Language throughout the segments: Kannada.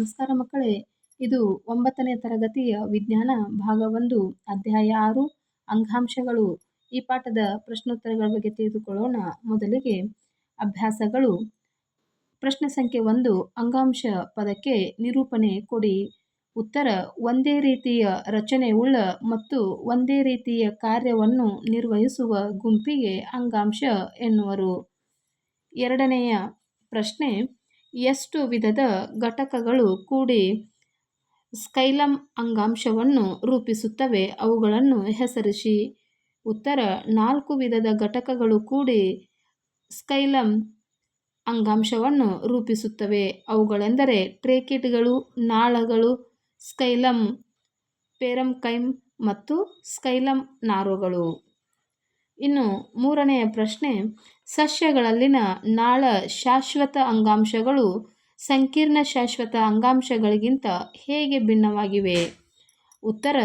ನಮಸ್ಕಾರ ಮಕ್ಕಳೇ, ಇದು ಒಂಬತ್ತನೇ ತರಗತಿಯ ವಿಜ್ಞಾನ ಭಾಗ ಒಂದು, ಅಧ್ಯಾಯ ಆರು, ಅಂಗಾಂಶಗಳು. ಈ ಪಾಠದ ಪ್ರಶ್ನೋತ್ತರಗಳ ಬಗ್ಗೆ ತಿಳಿದುಕೊಳ್ಳೋಣ. ಮೊದಲಿಗೆ ಅಭ್ಯಾಸಗಳು. ಪ್ರಶ್ನೆ ಸಂಖ್ಯೆ ಒಂದು, ಅಂಗಾಂಶ ಪದಕ್ಕೆ ನಿರೂಪಣೆ ಕೊಡಿ. ಉತ್ತರ, ಒಂದೇ ರೀತಿಯ ರಚನೆ ಉಳ್ಳ ಮತ್ತು ಒಂದೇ ರೀತಿಯ ಕಾರ್ಯವನ್ನು ನಿರ್ವಹಿಸುವ ಗುಂಪಿಗೆ ಅಂಗಾಂಶ ಎನ್ನುವರು. ಎರಡನೆಯ ಪ್ರಶ್ನೆ ಎಷ್ಟು ವಿಧದ ಘಟಕಗಳು ಕೂಡಿ ಸ್ಕೈಲಮ್ ಅಂಗಾಂಶವನ್ನು ರೂಪಿಸುತ್ತವೆ. ಅವುಗಳನ್ನು ಹೆಸರಿಸಿ. ಉತ್ತರ, ನಾಲ್ಕು ವಿಧದ ಘಟಕಗಳು ಕೂಡಿ ಸ್ಕೈಲಮ್ ಅಂಗಾಂಶವನ್ನು ರೂಪಿಸುತ್ತವೆ. ಅವುಗಳೆಂದರೆ ಟ್ರೇಕಿಟ್ಗಳು, ನಾಳಗಳು ಸ್ಕೈಲಮ್ ಪೆರಮ್ಕೈಮ್ ಮತ್ತು ಸ್ಕೈಲಮ್ ನಾರುಗಳು. ಇನ್ನು ಮೂರನೆಯ ಪ್ರಶ್ನೆ, ಸಸ್ಯಗಳಲ್ಲಿನ ನಾಳ ಶಾಶ್ವತ ಅಂಗಾಂಶಗಳು ಸಂಕೀರ್ಣ ಶಾಶ್ವತ ಅಂಗಾಂಶಗಳಿಗಿಂತ ಹೇಗೆ ಭಿನ್ನವಾಗಿವೆ? ಉತ್ತರ,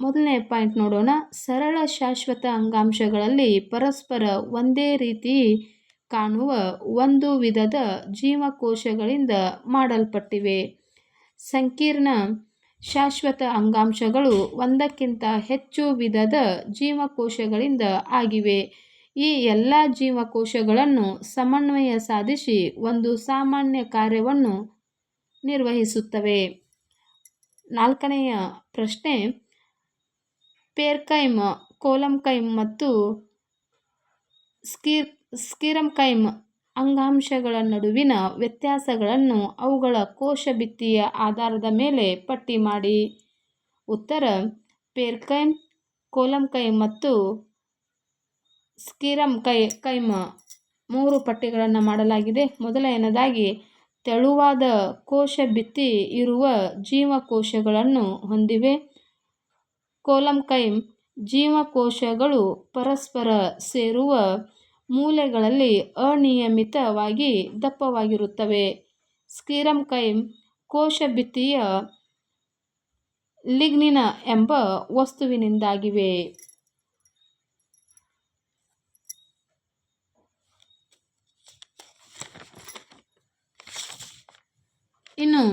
ಮೊದಲನೇ ಪಾಯಿಂಟ್ ನೋಡೋಣ. ಸರಳ ಶಾಶ್ವತ ಅಂಗಾಂಶಗಳಲ್ಲಿ ಪರಸ್ಪರ ಒಂದೇ ರೀತಿ ಕಾಣುವ ಒಂದು ವಿಧದ ಜೀವಕೋಶಗಳಿಂದ ಮಾಡಲ್ಪಟ್ಟಿವೆ. ಸಂಕೀರ್ಣ ಶಾಶ್ವತ ಅಂಗಾಂಶಗಳು ಒಂದಕ್ಕಿಂತ ಹೆಚ್ಚು ವಿಧದ ಜೀವಕೋಶಗಳಿಂದ ಆಗಿವೆ. ಈ ಎಲ್ಲ ಜೀವಕೋಶಗಳನ್ನು ಸಮನ್ವಯ ಸಾಧಿಸಿ ಒಂದು ಸಾಮಾನ್ಯ ಕಾರ್ಯವನ್ನು ನಿರ್ವಹಿಸುತ್ತವೆ. ನಾಲ್ಕನೆಯ ಪ್ರಶ್ನೆ, ಪೇರ್ಕೈಮ್, ಕೋಲಂಕೈಮ್ ಮತ್ತು ಸ್ಕೀರ್, ಸ್ಕಿರಮ್ಕೈಮ್ ಅಂಗಾಂಶಗಳ ನಡುವಿನ ವ್ಯತ್ಯಾಸಗಳನ್ನು ಅವುಗಳ ಕೋಶ ಭಿತ್ತಿಯ ಆಧಾರದ ಮೇಲೆ ಪಟ್ಟಿ ಮಾಡಿ. ಉತ್ತರ, ಪೇರ್ಕೈಮ್, ಕೋಲಂಕೈಮ್ ಮತ್ತು ಸ್ಕಿರಮ್ ಕೈ ಕೈಮ ಮೂರು ಪಟ್ಟಿಗಳನ್ನು ಮಾಡಲಾಗಿದೆ. ಮೊದಲನೆಯದಾಗಿ, ತೆಳುವಾದ ಕೋಶ ಭಿತ್ತಿ ಇರುವ ಜೀವಕೋಶಗಳನ್ನು ಹೊಂದಿವೆ. ಕೋಲಂಕೈಮ್ ಜೀವಕೋಶಗಳು ಪರಸ್ಪರ ಸೇರುವ ಮೂಲೆಗಳಲ್ಲಿ ಅನಿಯಮಿತವಾಗಿ ದಪ್ಪವಾಗಿರುತ್ತವೆ. ಸ್ಕಿರಮ್ಕೈಮ್ ಕೋಶ ಭಿತ್ತಿಯ ಲಿಗ್ನಿನ ಎಂಬ ವಸ್ತುವಿನಿಂದಾಗಿವೆ. ಇನ್ನು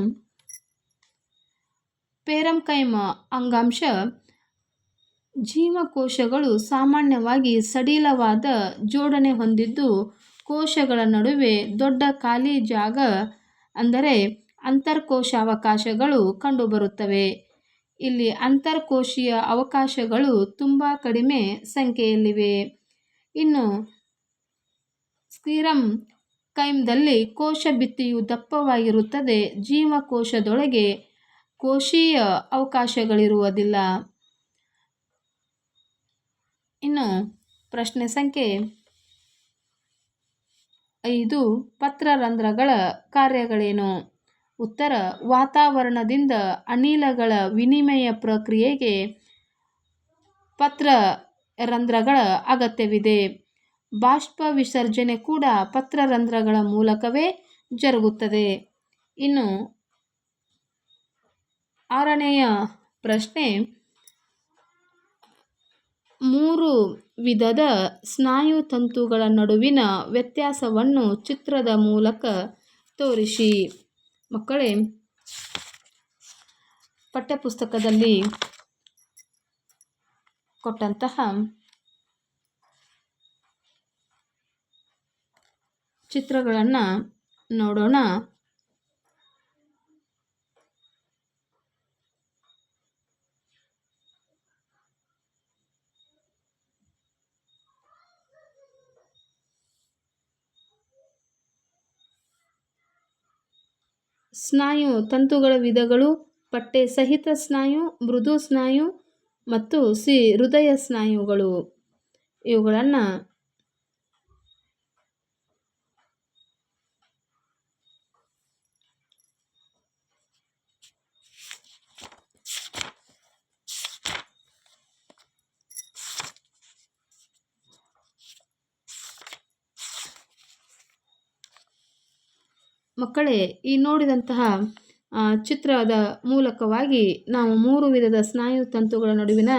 ಪೇರಂಕೈಮ ಅಂಗಾಂಶ ಜೀವಕೋಶಗಳು ಸಾಮಾನ್ಯವಾಗಿ ಸಡಿಲವಾದ ಜೋಡಣೆ ಹೊಂದಿದ್ದು, ಕೋಶಗಳ ನಡುವೆ ದೊಡ್ಡ ಖಾಲಿ ಜಾಗ ಅಂದರೆ ಅಂತರ್ಕೋಶಾವಕಾಶಗಳು ಕಂಡುಬರುತ್ತವೆ. ಇಲ್ಲಿ ಅಂತರ್ಕೋಶೀಯ ಅವಕಾಶಗಳು ತುಂಬ ಕಡಿಮೆ ಸಂಖ್ಯೆಯಲ್ಲಿವೆ. ಇನ್ನು ಸ್ಥಿರಂ ಕೈಮ್ದಲ್ಲಿ ಕೋಶ ಭಿತ್ತಿಯು ದಪ್ಪವಾಗಿರುತ್ತದೆ, ಜೀವಕೋಶದೊಳಗೆ ಕೋಶೀಯ ಅವಕಾಶಗಳಿರುವುದಿಲ್ಲ. ಪ್ರಶ್ನೆ ಸಂಖ್ಯೆ ಐದು. ಪತ್ರರಂಧ್ರಗಳ ಕಾರ್ಯಗಳೇನು? ಉತ್ತರ, ವಾತಾವರಣದಿಂದ ಅನಿಲಗಳ ವಿನಿಮಯ ಪ್ರಕ್ರಿಯೆಗೆ ಪತ್ರ ರಂಧ್ರಗಳ ಅಗತ್ಯವಿದೆ. ಬಾಷ್ಪ ವಿಸರ್ಜನೆ ಕೂಡ ಪತ್ರರಂಧ್ರಗಳ ಮೂಲಕವೇ ಜರುಗುತ್ತದೆ. ಇನ್ನು ಆರನೆಯ ಪ್ರಶ್ನೆ ಮೂರು ವಿಧದ ಸ್ನಾಯುತಂತುಗಳ ನಡುವಿನ ವ್ಯತ್ಯಾಸವನ್ನು ಚಿತ್ರದ ಮೂಲಕ ತೋರಿಸಿ. ಮಕ್ಕಳೇ ಪಠ್ಯಪುಸ್ತಕದಲ್ಲಿ ಕೊಟ್ಟಂತಹ ಚಿತ್ರಗಳನ್ನು ನೋಡೋಣ. ಸ್ನಾಯು ತಂತುಗಳ ವಿಧಗಳು ಪಟ್ಟೆ ಸಹಿತ ಸ್ನಾಯು ಮೃದು ಸ್ನಾಯು ಮತ್ತು ಸಿ ಹೃದಯ ಸ್ನಾಯುಗಳು. ಇವುಗಳನ್ನು ಮಕ್ಕಳೇ, ಈ ನೋಡಿದಂತಹ ಚಿತ್ರದ ಮೂಲಕವಾಗಿ ನಾವು ಮೂರು ವಿಧದ ಸ್ನಾಯು ತಂತುಗಳ ನಡುವಿನ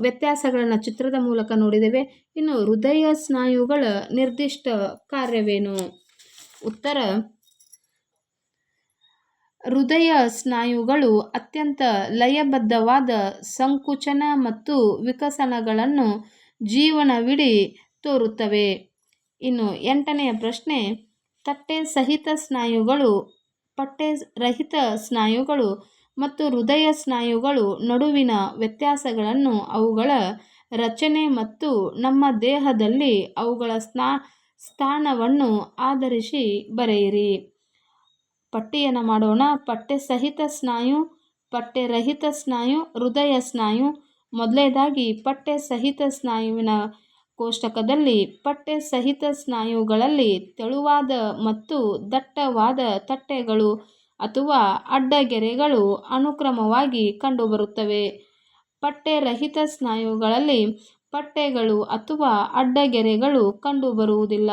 ವ್ಯತ್ಯಾಸಗಳನ್ನು ಚಿತ್ರದ ಮೂಲಕ ನೋಡಿದ್ದೇವೆ. ಇನ್ನು ಹೃದಯ ಸ್ನಾಯುಗಳ ನಿರ್ದಿಷ್ಟ ಕಾರ್ಯವೇನು? ಉತ್ತರ, ಹೃದಯ ಸ್ನಾಯುಗಳು ಅತ್ಯಂತ ಲಯಬದ್ಧವಾದ ಸಂಕುಚನ ಮತ್ತು ವಿಕಸನಗಳನ್ನು ಜೀವನವಿಡೀ ತೋರುತ್ತವೆ. ಇನ್ನು ಎಂಟನೆಯ ಪ್ರಶ್ನೆ ತಟ್ಟೆ ಸಹಿತ ಸ್ನಾಯುಗಳು ಪಟ್ಟೆ ರಹಿತ ಸ್ನಾಯುಗಳು ಮತ್ತು ಹೃದಯ ಸ್ನಾಯುಗಳು ನಡುವಿನ ವ್ಯತ್ಯಾಸಗಳನ್ನು ಅವುಗಳ ರಚನೆ ಮತ್ತು ನಮ್ಮ ದೇಹದಲ್ಲಿ ಅವುಗಳ ಸ್ನಾ, ಸ್ಥಾನವನ್ನು ಆಧರಿಸಿ ಬರೆಯಿರಿ. ಪಟ್ಟಿಯನ್ನು ಮಾಡೋಣ. ಪಟ್ಟೆ ಸಹಿತ ಸ್ನಾಯು, ಪಟ್ಟೆ ರಹಿತ ಸ್ನಾಯು, ಹೃದಯ ಸ್ನಾಯು. ಮೊದಲನೇದಾಗಿ ಪಟ್ಟೆ ಸಹಿತ ಸ್ನಾಯುವಿನ ಕೋಷ್ಟಕದಲ್ಲಿ ಪಟ್ಟೆ ಸಹಿತ ಸ್ನಾಯುಗಳಲ್ಲಿ ತೆಳುವಾದ ಮತ್ತು ದಟ್ಟವಾದ ತಟ್ಟೆಗಳು ಅಥವಾ ಅಡ್ಡಗೆರೆಗಳು ಅನುಕ್ರಮವಾಗಿ ಕಂಡುಬರುತ್ತವೆ. ಪಟ್ಟೆ ರಹಿತ ಸ್ನಾಯುಗಳಲ್ಲಿ ಪಟ್ಟೆಗಳು ಅಥವಾ ಅಡ್ಡಗೆರೆಗಳು ಕಂಡುಬರುವುದಿಲ್ಲ.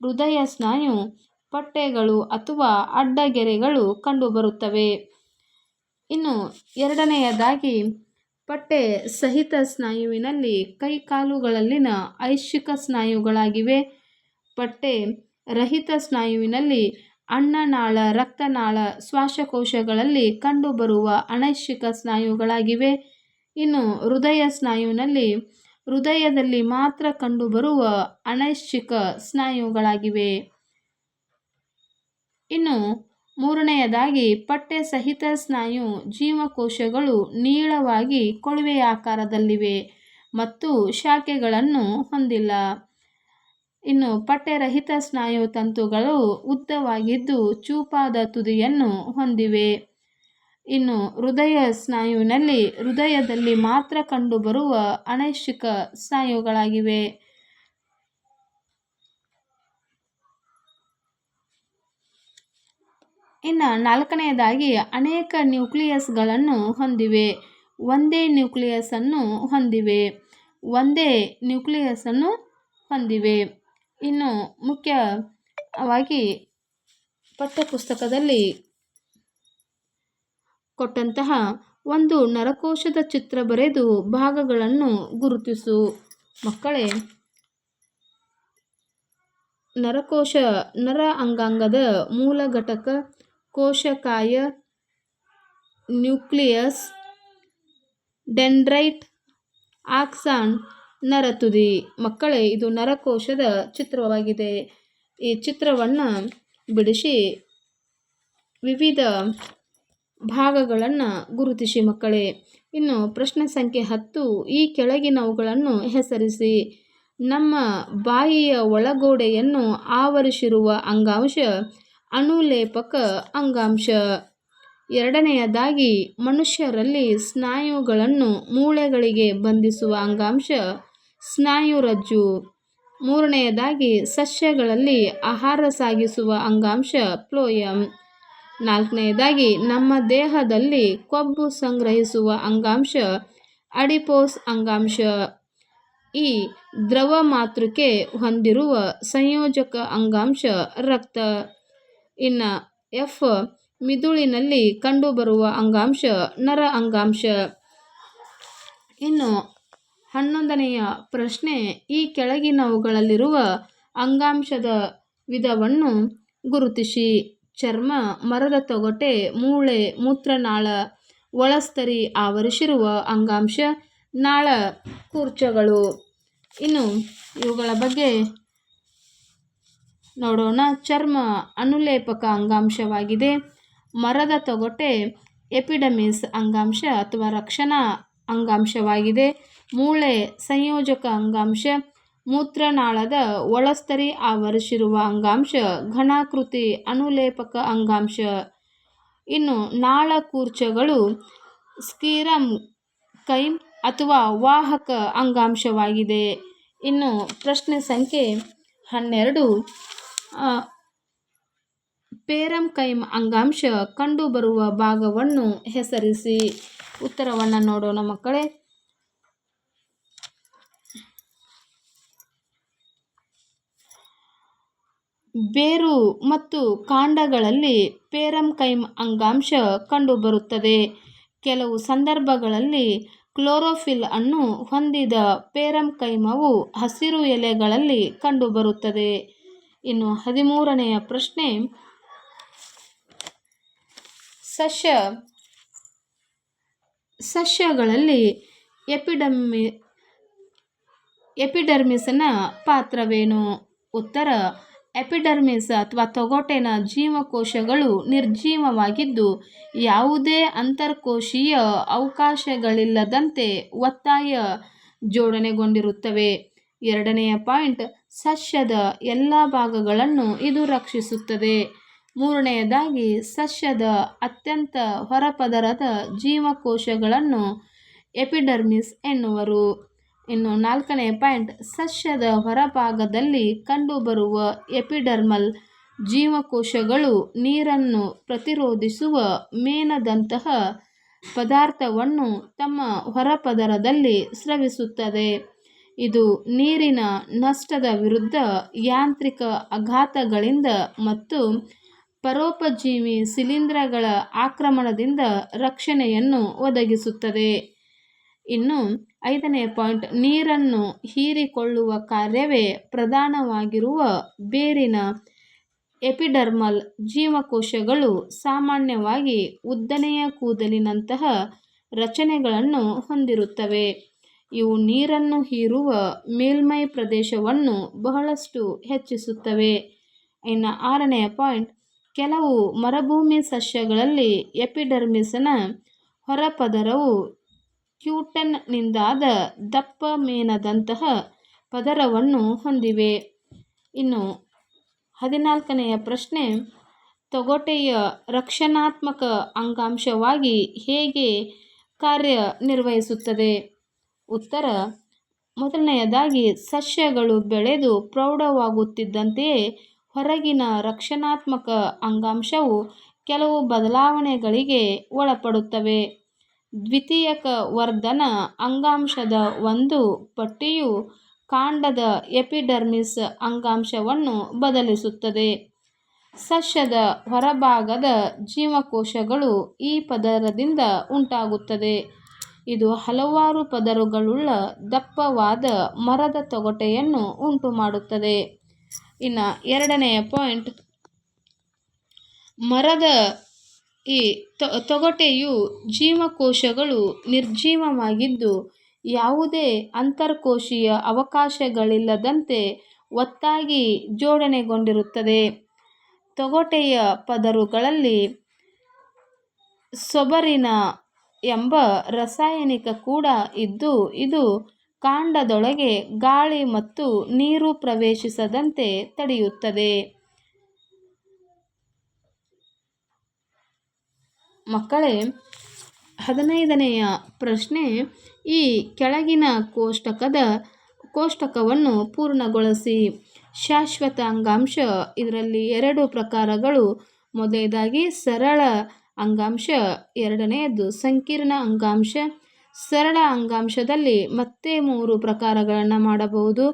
ಹೃದಯ ಸ್ನಾಯು ಪಟ್ಟೆಗಳು ಅಥವಾ ಅಡ್ಡಗೆರೆಗಳು ಕಂಡುಬರುತ್ತವೆ. ಇನ್ನು ಎರಡನೆಯದಾಗಿ ಪಟ್ಟೆ ಸಹಿತ ಸ್ನಾಯುವಿನಲ್ಲಿ ಕೈಕಾಲುಗಳಲ್ಲಿನ ಐಚ್ಛಿಕ ಸ್ನಾಯುಗಳಾಗಿವೆ. ಪಟ್ಟೆ ರಹಿತ ಸ್ನಾಯುವಿನಲ್ಲಿ ಅನ್ನನಾಳ ರಕ್ತನಾಳ ಶ್ವಾಸಕೋಶಗಳಲ್ಲಿ ಕಂಡುಬರುವ ಅನೈಚ್ಛಿಕ ಸ್ನಾಯುಗಳಾಗಿವೆ. ಇನ್ನು ಹೃದಯ ಸ್ನಾಯುವಿನಲ್ಲಿ ಹೃದಯದಲ್ಲಿ ಮಾತ್ರ ಕಂಡುಬರುವ ಅನೈಚ್ಛಿಕ ಸ್ನಾಯುಗಳಾಗಿವೆ. ಇನ್ನು ಮೂರನೆಯದಾಗಿ ಪಟ್ಟೆ ಸಹಿತ ಸ್ನಾಯು ಜೀವಕೋಶಗಳು ನೀಳವಾಗಿ ಕೊಳವೆಯ ಆಕಾರದಲ್ಲಿವೆ ಮತ್ತು ಶಾಖೆಗಳನ್ನು ಹೊಂದಿಲ್ಲ. ಇನ್ನು ಪಟ್ಟೆರಹಿತ ಸ್ನಾಯು ತಂತುಗಳು ಉದ್ದವಾಗಿದ್ದು ಚೂಪಾದ ತುದಿಯನ್ನು ಹೊಂದಿವೆ. ಇನ್ನು ಹೃದಯ ಸ್ನಾಯುವಿನಲ್ಲಿ ಹೃದಯದಲ್ಲಿ ಮಾತ್ರ ಕಂಡುಬರುವ ಅನೈಚ್ಛಿಕ ಸ್ನಾಯುಗಳಾಗಿವೆ. ಇನ್ನು ನಾಲ್ಕನೆಯದಾಗಿ ಅನೇಕ ನ್ಯೂಕ್ಲಿಯಸ್ಗಳನ್ನು ಹೊಂದಿವೆ. ಒಂದೇ ನ್ಯೂಕ್ಲಿಯಸನ್ನು ಹೊಂದಿವೆ. ಒಂದೇ ನ್ಯೂಕ್ಲಿಯಸ್ಸನ್ನು ಹೊಂದಿವೆ. ಇನ್ನು ಮುಖ್ಯವಾಗಿ ಪಠ್ಯಪುಸ್ತಕದಲ್ಲಿ ಕೊಟ್ಟಂತಹ ಒಂದು ನರಕೋಶದ ಚಿತ್ರ ಬರೆದು ಭಾಗಗಳನ್ನು ಗುರುತಿಸು. ಮಕ್ಕಳೇ, ನರಕೋಶ ನರ ಅಂಗಾಂಗದ ಮೂಲ ಘಟಕ ಕೋಶಕಾಯ ನ್ಯೂಕ್ಲಿಯಸ್ ಡೆಂಡ್ರೈಟ್ ಆಕ್ಸಾನ್ ನರತುದಿ. ಮಕ್ಕಳೇ, ಇದು ನರಕೋಶದ ಚಿತ್ರವಾಗಿದೆ. ಈ ಚಿತ್ರವನ್ನು ಬಿಡಿಸಿ ವಿವಿಧ ಭಾಗಗಳನ್ನು ಗುರುತಿಸಿ ಮಕ್ಕಳೇ. ಇನ್ನು ಪ್ರಶ್ನೆ ಸಂಖ್ಯೆ ಹತ್ತು, ಈ ಕೆಳಗಿನವುಗಳನ್ನು ಹೆಸರಿಸಿ. ನಮ್ಮ ಬಾಯಿಯ ಒಳಗೋಡೆಯನ್ನು ಆವರಿಸಿರುವ ಅಂಗಾಂಶ ಅನುಲೇಪಕ ಅಂಗಾಂಶ. ಎರಡನೆಯದಾಗಿ, ಮನುಷ್ಯರಲ್ಲಿ ಸ್ನಾಯುಗಳನ್ನು ಮೂಳೆಗಳಿಗೆ ಬಂಧಿಸುವ ಅಂಗಾಂಶ ಸ್ನಾಯುರಜ್ಜು. ಮೂರನೆಯದಾಗಿ, ಸಸ್ಯಗಳಲ್ಲಿ ಆಹಾರ ಸಾಗಿಸುವ ಅಂಗಾಂಶ ಪ್ಲೋಯಂ. ನಾಲ್ಕನೆಯದಾಗಿ, ನಮ್ಮ ದೇಹದಲ್ಲಿ ಕೊಬ್ಬು ಸಂಗ್ರಹಿಸುವ ಅಂಗಾಂಶ ಅಡಿಪೋಸ್ ಅಂಗಾಂಶ. ಈ ದ್ರವ ಮಾತೃಕೆ ಹೊಂದಿರುವ ಸಂಯೋಜಕ ಅಂಗಾಂಶ ರಕ್ತ. ಇನ್ನು ಎಫ್ ಮಿದುಳಿನಲ್ಲಿ ಕಂಡುಬರುವ ಅಂಗಾಂಶ ನರ ಅಂಗಾಂಶ. ಇನ್ನು ಹನ್ನೊಂದನೆಯ ಪ್ರಶ್ನೆ, ಈ ಕೆಳಗಿನವುಗಳಲ್ಲಿರುವ ಅಂಗಾಂಶದ ವಿಧವನ್ನು ಗುರುತಿಸಿ. ಚರ್ಮ, ಮರದ ತೊಗಟೆ, ಮೂಳೆ, ಮೂತ್ರನಾಳ, ಒಳಸ್ತರಿ ಆವರಿಸಿರುವ ಅಂಗಾಂಶ ನಾಳ ಕೂರ್ಚಗಳು. ಇನ್ನು ಇವುಗಳ ಬಗ್ಗೆ ನೋಡೋಣ. ಚರ್ಮ ಅನುಲೇಪಕ ಅಂಗಾಂಶವಾಗಿದೆ. ಮರದ ತೊಗಟೆ ಎಪಿಡಮಿಸ್ ಅಂಗಾಂಶ ಅಥವಾ ರಕ್ಷಣಾ ಅಂಗಾಂಶವಾಗಿದೆ. ಮೂಳೆ ಸಂಯೋಜಕ ಅಂಗಾಂಶ, ಮೂತ್ರನಾಳದ ಒಳಸ್ತರಿ ಆವರಿಸಿರುವ ಅಂಗಾಂಶ, ಘನಾಕೃತಿ ಅನುಲೇಪಕ ಅಂಗಾಂಶ. ಇನ್ನು ನಾಳ ಕೂರ್ಚಗಳು ಸ್ಕೀರಮ್ ಕೈ ಅಥವಾ ವಾಹಕ ಅಂಗಾಂಶವಾಗಿದೆ. ಇನ್ನು ಪ್ರಶ್ನೆ ಸಂಖ್ಯೆ ಹನ್ನೆರಡು. ಪೇರಮ್ ಅಂಗಾಂಶ ಕಂಡುಬರುವ ಭಾಗವನ್ನು ಹೆಸರಿಸಿ. ಉತ್ತರವನ್ನು ನೋಡೋಣ ಮಕ್ಕಳೇ. ಬೇರು ಮತ್ತು ಕಾಂಡಗಳಲ್ಲಿ ಪೇರಮ್ ಅಂಗಾಂಶ ಕಂಡುಬರುತ್ತದೆ. ಕೆಲವು ಸಂದರ್ಭಗಳಲ್ಲಿ ಕ್ಲೋರೋಫಿಲ್ ಅನ್ನು ಹೊಂದಿದ ಪೇರಂ ಕೈಮವು ಹಸಿರು ಎಲೆಗಳಲ್ಲಿ ಕಂಡುಬರುತ್ತದೆ. ಇನ್ನು ಹದಿಮೂರನೆಯ ಪ್ರಶ್ನೆ. ಸಸ್ಯ, ಸಸ್ಯಗಳಲ್ಲಿ ಎಪಿಡಮಿ, ಎಪಿಡರ್ಮಿಸ್ನ ಪಾತ್ರವೇನು? ಉತ್ತರ, ಎಪಿಡರ್ಮಿಸ್ ಅಥವಾ ತೊಗೋಟೆನ ಜೀವಕೋಶಗಳು ನಿರ್ಜೀವವಾಗಿದ್ದು, ಯಾವುದೇ ಅಂತರ್ಕೋಶೀಯ ಅವಕಾಶಗಳಿಲ್ಲದಂತೆ ಒತ್ತಾಯ ಜೋಡಣೆಗೊಂಡಿರುತ್ತವೆ. ಎರಡನೆಯ ಪಾಯಿಂಟ್ ಸಸ್ಯದ ಎಲ್ಲ ಭಾಗಗಳನ್ನು ಇದು ರಕ್ಷಿಸುತ್ತದೆ. ಮೂರನೆಯದಾಗಿ, ಸಸ್ಯದ ಅತ್ಯಂತ ಹೊರಪದರದ ಜೀವಕೋಶಗಳನ್ನು ಎಪಿಡರ್ಮಿಸ್ ಎನ್ನುವರು. ಇನ್ನು ನಾಲ್ಕನೇ ಪಾಯಿಂಟ್, ಸಸ್ಯದ ಹೊರಭಾಗದಲ್ಲಿ ಕಂಡುಬರುವ ಎಪಿಡರ್ಮಲ್ ಜೀವಕೋಶಗಳು ನೀರನ್ನು ಪ್ರತಿರೋಧಿಸುವ ಮೇಣದಂತಹ ಪದಾರ್ಥವನ್ನು ತಮ್ಮ ಹೊರಪದರದಲ್ಲಿ ಸ್ರವಿಸುತ್ತದೆ. ಇದು ನೀರಿನ ನಷ್ಟದ ವಿರುದ್ಧ ಯಾಂತ್ರಿಕ ಆಘಾತಗಳಿಂದ ಮತ್ತು ಪರೋಪಜೀವಿ ಶಿಲೀಂಧ್ರಗಳ ಆಕ್ರಮಣದಿಂದ ರಕ್ಷಣೆಯನ್ನು ಒದಗಿಸುತ್ತದೆ. ಇನ್ನು ಐದನೇ ಪಾಯಿಂಟ್, ನೀರನ್ನು ಹೀರಿಕೊಳ್ಳುವ ಕಾರ್ಯವೇ ಪ್ರಧಾನವಾಗಿರುವ ಬೇರಿನ ಎಪಿಡರ್ಮಲ್ ಜೀವಕೋಶಗಳು ಸಾಮಾನ್ಯವಾಗಿ ಉದ್ದನೆಯ ಕೂದಲಿನಂತಹ ರಚನೆಗಳನ್ನು ಹೊಂದಿರುತ್ತವೆ. ಇವು ನೀರನ್ನು ಹೀರುವ ಮೇಲ್ಮೈ ಪ್ರದೇಶವನ್ನು ಬಹಳಷ್ಟು ಹೆಚ್ಚಿಸುತ್ತವೆ. ಇನ್ನು ಆರನೆಯ ಪಾಯಿಂಟ್, ಕೆಲವು ಮರುಭೂಮಿ ಸಸ್ಯಗಳಲ್ಲಿ ಎಪಿಡರ್ಮಿಸ್ನ ಹೊರಪದರವು ಕ್ಯೂಟನ್ನಿಂದಾದ ದಪ್ಪ ಮೇನದಂತಹ ಪದರವನ್ನು ಹೊಂದಿವೆ. ಇನ್ನು ಹದಿನಾಲ್ಕನೆಯ ಪ್ರಶ್ನೆ, ತೊಗೋಟೆಯ ರಕ್ಷಣಾತ್ಮಕ ಅಂಗಾಂಶವಾಗಿ ಹೇಗೆ ಕಾರ್ಯನಿರ್ವಹಿಸುತ್ತದೆ? ಉತ್ತರ, ಮೊದಲನೆಯದಾಗಿ ಸಸ್ಯಗಳು ಬೆಳೆದು ಪ್ರೌಢವಾಗುತ್ತಿದ್ದಂತೆಯೇ ಹೊರಗಿನ ರಕ್ಷಣಾತ್ಮಕ ಅಂಗಾಂಶವು ಕೆಲವು ಬದಲಾವಣೆಗಳಿಗೆ ಒಳಪಡುತ್ತವೆ. ದ್ವಿತೀಯಕ ವರ್ಧನ ಅಂಗಾಂಶದ ಒಂದು ಪಟ್ಟಿಯು ಕಾಂಡದ ಎಪಿಡರ್ಮಿಸ್ ಅಂಗಾಂಶವನ್ನು ಬದಲಿಸುತ್ತದೆ. ಸಸ್ಯದ ಹೊರಭಾಗದ ಜೀವಕೋಶಗಳು ಈ ಪದರದಿಂದ ಉಂಟಾಗುತ್ತದೆ. ಇದು ಹಲವಾರು ಪದರುಗಳುಳ್ಳ ದಪ್ಪವಾದ ಮರದ ತೊಗಟೆಯನ್ನು ಉಂಟುಮಾಡುತ್ತದೆ. ಇನ್ನು ಎರಡನೆಯ ಪಾಯಿಂಟ್, ಮರದ ಈ ತೊಗಟೆಯು ಜೀವಕೋಶಗಳು ನಿರ್ಜೀವವಾಗಿದ್ದು, ಯಾವುದೇ ಅಂತರ್ಕೋಶೀಯ ಅವಕಾಶಗಳಿಲ್ಲದಂತೆ ಒತ್ತಾಗಿ ಜೋಡಣೆಗೊಂಡಿರುತ್ತದೆ. ತೊಗಟೆಯ ಪದರುಗಳಲ್ಲಿ ಸೊಬರಿನ ಎಂಬ ರಾಸಾಯನಿಕ ಕೂಡ ಇದ್ದು, ಇದು ಕಾಂಡದೊಳಗೆ ಗಾಳಿ ಮತ್ತು ನೀರು ಪ್ರವೇಶಿಸದಂತೆ ತಡೆಯುತ್ತದೆ. ಮಕ್ಕಳೇ, ಹದಿನೈದನೆಯ ಪ್ರಶ್ನೆ. ಈ ಕೆಳಗಿನ ಕೋಷ್ಟಕದ ಕೋಷ್ಟಕವನ್ನು ಪೂರ್ಣಗೊಳಿಸಿ. ಶಾಶ್ವತ ಅಂಗಾಂಶ ಇದರಲ್ಲಿ ಎರಡು ಪ್ರಕಾರಗಳು. ಮೊದಲನೇದಾಗಿ, ಸರಳ ಅಂಗಾಂಶ ಎರಡನೆಯದು ಸಂಕೀರ್ಣ ಅಂಗಾಂಶ. ಸರಳ ಅಂಗಾಂಶದಲ್ಲಿ ಮತ್ತೆ ಮೂರು ಪ್ರಕಾರಗಳನ್ನು ಮಾಡಬಹುದು.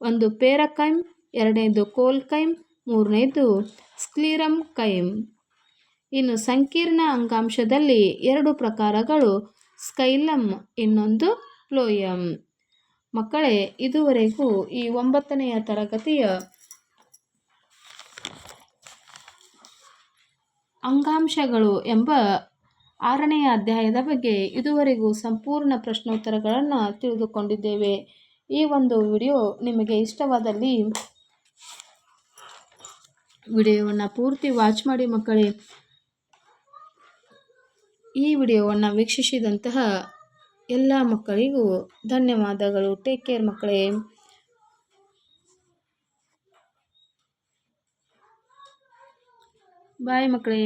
ಒಂದು ಪೇರಕೈಮ್, ಎರಡನೇದು ಕೋಲ್ಕೈಮ್, ಮೂರನೇದು ಸ್ಕ್ಲೀರಮ್ ಕೈಮ್. ಇನ್ನು ಸಂಕೀರ್ಣ ಅಂಗಾಂಶದಲ್ಲಿ ಎರಡು ಪ್ರಕಾರಗಳು ಸ್ಕೈಲಮ್, ಇನ್ನೊಂದು ಪ್ಲೋಯಮ್ ಮಕ್ಕಳೇ, ಇದುವರೆಗೂ ಈ ಒಂಬತ್ತನೆಯ ತರಗತಿಯ ಅಂಗಾಂಶಗಳು ಎಂಬ ಆರನೆಯ ಅಧ್ಯಾಯದ ಬಗ್ಗೆ ಇದುವರೆಗೂ ಸಂಪೂರ್ಣ ಪ್ರಶ್ನೋತ್ತರಗಳನ್ನು ತಿಳಿದುಕೊಂಡಿದ್ದೇವೆ. ಈ ಒಂದು ವಿಡಿಯೋ ನಿಮಗೆ ಇಷ್ಟವಾದಲ್ಲಿ ವಿಡಿಯೋವನ್ನು ಪೂರ್ತಿ ವಾಚ್ ಮಾಡಿ ಮಕ್ಕಳೇ. ಈ ವಿಡಿಯೋವನ್ನು ವೀಕ್ಷಿಸಿದಂತಹ ಎಲ್ಲ ಮಕ್ಕಳಿಗೂ ಧನ್ಯವಾದಗಳು. ಟೇಕ್ ಕೇರ್ ಮಕ್ಕಳೇ. ಬಾಯ್ ಮಕ್ಕಳೇ